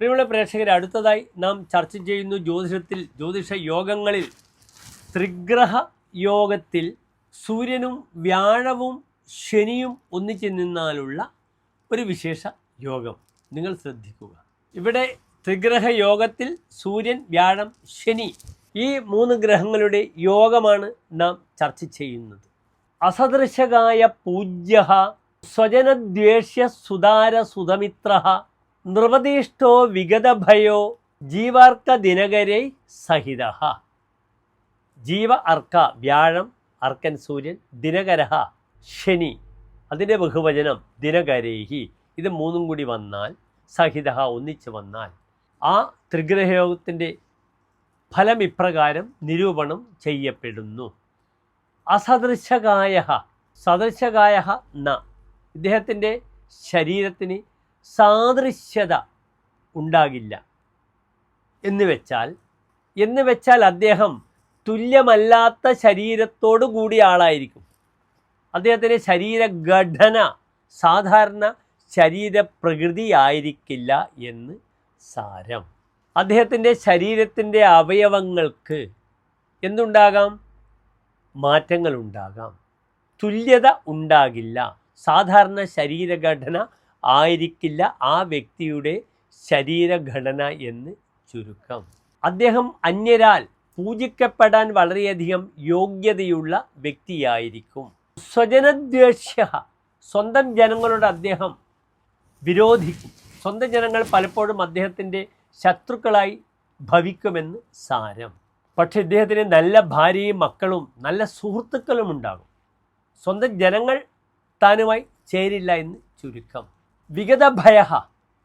പ്രിയമുള്ള പ്രേക്ഷകരെ അടുത്തതായി നാം ചർച്ച ചെയ്യുന്നു ജ്യോതിഷത്തിൽ ജ്യോതിഷ യോഗങ്ങളിൽ. ത്രിഗ്രഹ യോഗത്തിൽ സൂര്യനും വ്യാഴവും ശനിയും ഒന്നിച്ച് നിന്നാലുള്ള ഒരു വിശേഷ യോഗം. നിങ്ങൾ ശ്രദ്ധിക്കുക. ഇവിടെ ത്രിഗ്രഹ യോഗത്തിൽ സൂര്യൻ വ്യാഴം ശനി ഈ മൂന്ന് ഗ്രഹങ്ങളുടെ യോഗമാണ് നാം ചർച്ച ചെയ്യുന്നത്. അസദൃശകായ പൂജ്യ സ്വജനദ്വേഷ്യ സുതാര സുതമിത്ര നൃപതിഷ്ഠോ വിഗതഭയോ ജീവാർക്ക ദിനകരൈ സഹിത ജീവ അർക്ക വ്യാഴം അർക്കൻ സൂര്യൻ ദിനകര ശനി. അതിന്റെ ബഹുവചനം ദിനകരേഹി. ഇത് മൂന്നും കൂടി വന്നാൽ സഹിത ഒന്നിച്ച് വന്നാൽ ആ ത്രിഗ്രഹയോഗത്തിന്റെ ഫലം ഇപ്രകാരം നിരൂപണം ചെയ്യപ്പെടുന്നു. അസദൃശകായ സദൃശകായ ന. ഇദ്ദേഹത്തിന്റെ ശരീരത്തിന് സാദൃശ്യത ഉണ്ടാകില്ല. എന്ന് വെച്ചാൽ എന്ന് വെച്ചാൽ അദ്ദേഹം തുല്യമല്ലാത്ത ശരീരത്തോടു കൂടിയ ആളായിരിക്കും. അദ്ദേഹത്തിന്റെ ശരീരഘടന സാധാരണ ശരീരപ്രകൃതി ആയിരിക്കില്ല എന്ന് സാരം. അദ്ദേഹത്തിന്റെ ശരീരത്തിന്റെ അവയവങ്ങൾക്ക് എന്തുണ്ടാകാം? മാറ്റങ്ങളുണ്ടാകാം. തുല്യത ഉണ്ടാകില്ല. സാധാരണ ശരീരഘടന ആയിരിക്കില്ല ആ വ്യക്തിയുടെ ശരീരഘടന എന്ന് ചുരുക്കം. അദ്ദേഹം അന്യരാൽ പൂജിക്കപ്പെടാൻ വളരെയധികം യോഗ്യതയുള്ള വ്യക്തിയായിരിക്കും. സ്വജനദ്വേഷ്യ സ്വന്തം ജനങ്ങളോട് അദ്ദേഹം വിരോധിക്കും. സ്വന്തം ജനങ്ങൾ പലപ്പോഴും അദ്ദേഹത്തിന്റെ ശത്രുക്കളായി ഭവിക്കുമെന്ന് സാരം. പക്ഷെ ഇദ്ദേഹത്തിന് നല്ല ഭാര്യയും മക്കളും നല്ല സുഹൃത്തുക്കളും ഉണ്ടാകും. സ്വന്തം ജനങ്ങൾ താനുമായി ചേരില്ല എന്ന് ചുരുക്കം. വിഗത ഭയ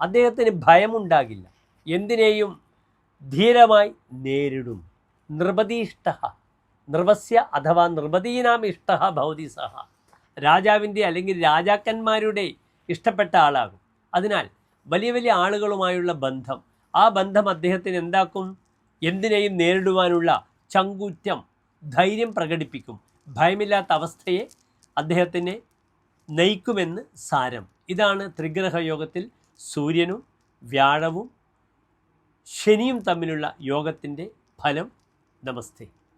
അദ്ദേഹത്തിന് ഭയമുണ്ടാകില്ല. എന്തിനേയും ധീരമായി നേരിടും. നൃപതീഷ്ട നിർവസ്യ അഥവാ നിർബതീനാം ഇഷ്ട ഭൗതി സഹ രാജാവിന്റെ അല്ലെങ്കിൽ രാജാക്കന്മാരുടെ ഇഷ്ടപ്പെട്ട ആളാകും. അതിനാൽ വലിയ വലിയ ആളുകളുമായുള്ള ബന്ധം. ആ ബന്ധം അദ്ദേഹത്തിന് എന്താക്കും? എന്തിനേയും നേരിടുവാനുള്ള ചങ്കൂറ്റം ധൈര്യം പ്രകടിപ്പിക്കും. ഭയമില്ലാത്ത അവസ്ഥയെ അദ്ദേഹത്തിനെ നയിക്കുമെന്ന് സാരം. ഇതാണ് ത്രിഗ്രഹയോഗത്തിൽ സൂര്യനും വ്യാഴവും ശനിയും തമ്മിലുള്ള യോഗത്തിന്റെ ഫലം. നമസ്തേ.